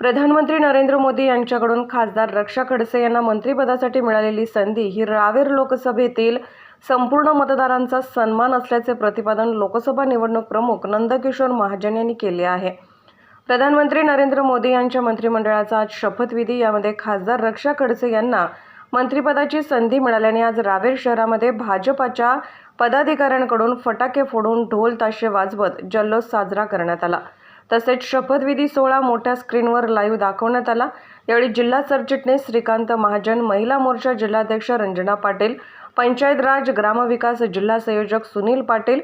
प्रधानमंत्री नरेंद्र मोदी यांच्याकडून खासदार रक्षा खडसे यांना मंत्रिपदासाठी मिळालेली संधी ही रावेर लोकसभेतील संपूर्ण मतदारांचा सन्मान असल्याचे प्रतिपादन लोकसभा निवडणूक प्रमुख नंदकिशोर महाजन यांनी केले आहे. प्रधानमंत्री नरेंद्र मोदी यांच्या मंत्रिमंडळाचा आज शपथविधी यामध्ये खासदार रक्षा खडसे यांना मंत्रिपदाची संधी मिळाल्याने आज रावेर शहरामध्ये भाजपाच्या पदाधिकाऱ्यांकडून फटाके फोडून ढोल ताशे वाजवत जल्लोष साजरा करण्यात आला. तसेच शपथविधी सोहळा मोठ्या स्क्रीनवर लाईव्ह दाखवण्यात आला. यावेळी जिल्हा सरचिटणीस श्रीकांत महाजन महिला मोर्चा जिल्हाध्यक्ष रंजना पाटील पंचायत राज ग्रामविकास जिल्हा संयोजक सुनील पाटील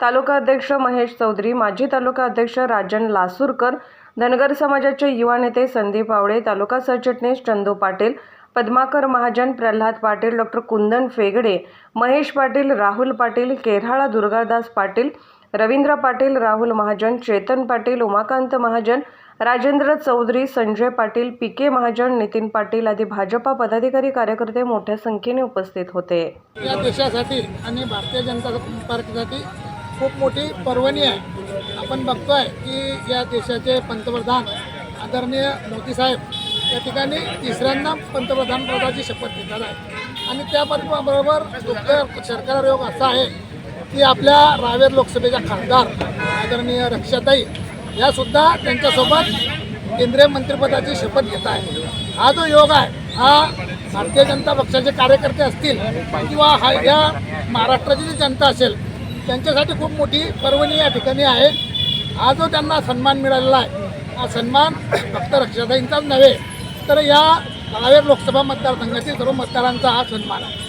तालुका अध्यक्ष महेश चौधरी माजी तालुका अध्यक्ष राजन लासूरकर धनगर समाजाचे युवा नेते संदीप आवळे तालुका सरचिटणीस Chandu Patil Padmakar Mahajan Pralhad Patil doctor Kundan Phegade Mahesh Patil Rahul Patil Kerala Durgadas Patil Ravindra Patil Rahul Mahajan Chetan Patil Umakant Mahajan Rajendra Chaudhari Sanjay Patil P K Mahajan Nitin Patil आदी भाजपा पदाधिकारी कार्यकर्ते मोठ्या संख्येने उपस्थित होते. या देशासाठी आणि भारतीय जनता पार्टीसाठी खूप मोठी पर्वणी आहे. आपण बघतोय की या देशाचे पंतप्रधान आदरणीय मोदी साहेब या ठिकाणी तिसऱ्यांदा पंतप्रधान पदाची शपथ घेतात आहे. आणि त्याबरोबर दुःख सरकार योग असा आहे की आपल्या रावेर लोकसभेच्या खासदार आदरणीय रक्षाताई यासुद्धा त्यांच्यासोबत केंद्रीय मंत्रिपदाची शपथ घेत आहे. हा जो योग आहे हा भारतीय जनता पक्षाचे कार्यकर्ते असतील किंवा हा या महाराष्ट्राची जी जनता असेल त्यांच्यासाठी खूप मोठी पर्वणी या ठिकाणी आहे. हा जो त्यांना सन्मान मिळालेला आहे हा सन्मान फक्त रक्षाताईंचाच नव्हे तर या रावेर लोकसभा मतदारसंघातील सर्व मतदारांचा हा सन्मान आहे.